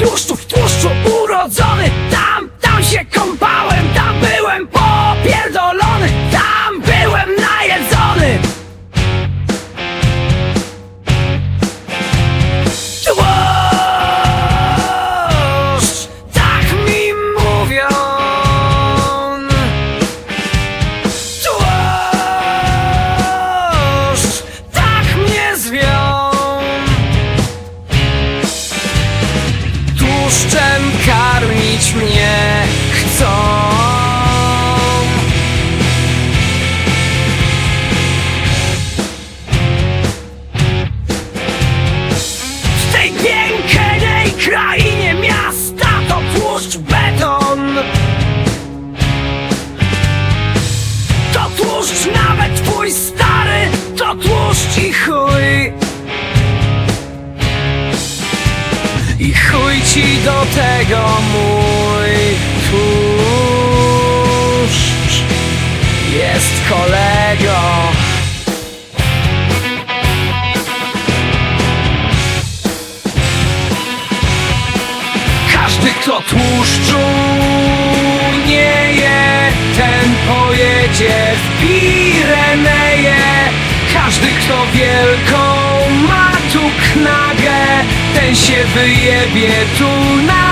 tłuszczów, tłuszczu urodzony. Tam, tam się kąpało. Krainie miasta to tłuszcz beton. To tłuszcz nawet twój stary, to tłuszcz i chuj. I chuj ci do tego mój tłuszcz jest kolego. Każdy kto tłuszczu nie je, ten pojedzie w Pireneje. Każdy kto wielką ma tu knagę, ten się wyjebie tu na.